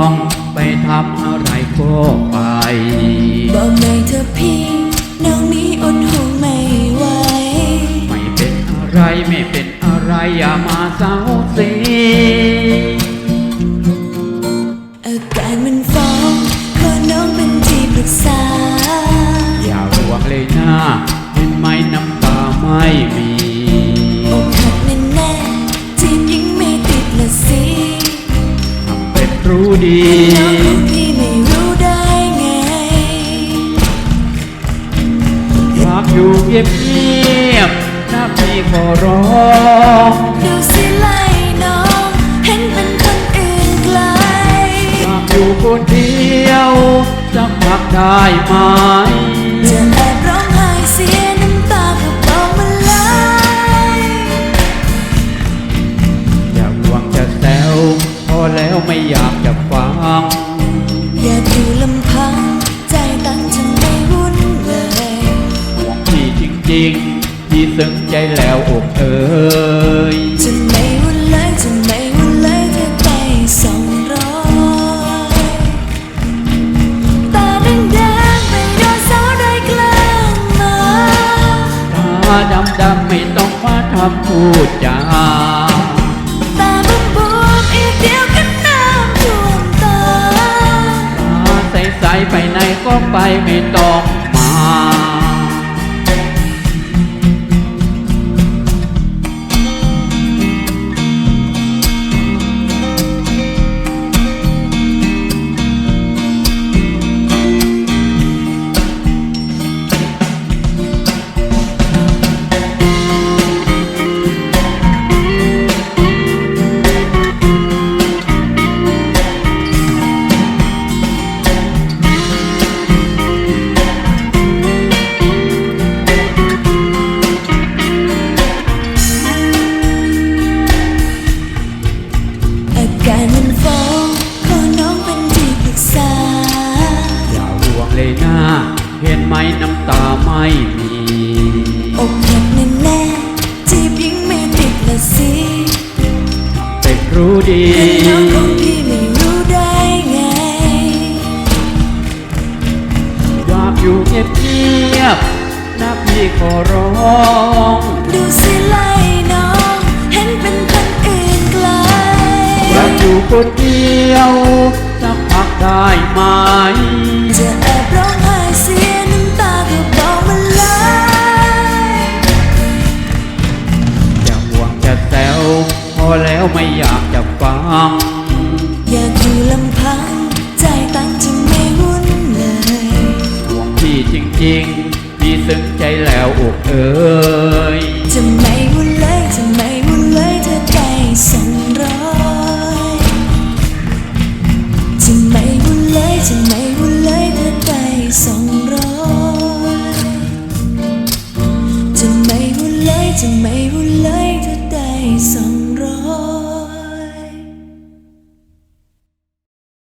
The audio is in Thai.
องไปทำอะไรก็ไปบอกหน่อยเธอพี่น้องนี้อดหงไม่ไหวไม่เป็นอะไรไม่เป็นอะไรอย่ามาเศร้าสี อยู่คนเดียวสักพักได้ไหมจะแอบร้องไห้เสียน้ำตาก็บอกมาเลยอย่าหวงจะแซวพอแล้วไม่อยากจะฟัง อย่ากอยู่ลำพัง ใจตั้งฉันไม่วุ่นเลยห่วงพี่จริงๆพี่ซึ้งใจแล้วอกเอ่ยจะไม่ ดำดำๆไม่ต้องมาทำพูดจาตาบวมบวมๆอีกเดียวก็น้ำท่วมตาตาใสๆไปไหนก็ไปไม่ต้อง เห็นไหมน้ำตาไม่มีอกหักแน่แน่ๆจีบยิ่งไม่ติดละสิเป็นรู้ดีแต่น้องของพี่ไม่รู้ได้ไง อยากอยู่เงียบๆนะพี่ขอร้อง ดูสิไล่น้อง เห็นเป็นคนอื่นไกล อยากอยู่คนเดียวสักพักได้ไหม ไม่อยากจะฟัง อยากอยู่ลำพัง ใจตั้งจะไม่วุ่นเลยห่วงพี่จริงๆ พี่ซึ้งใจแล้วอกเอ๋ยจะไม่วุ่นเลยจะไม่วุ่นเลยเธอใจสั่นร้อยจะไม่วุ่นเลยจะไม่วุ่นเลยเธอใจสองร้อยจะไม่วุ่นเลยจะไม่วุ่นเลย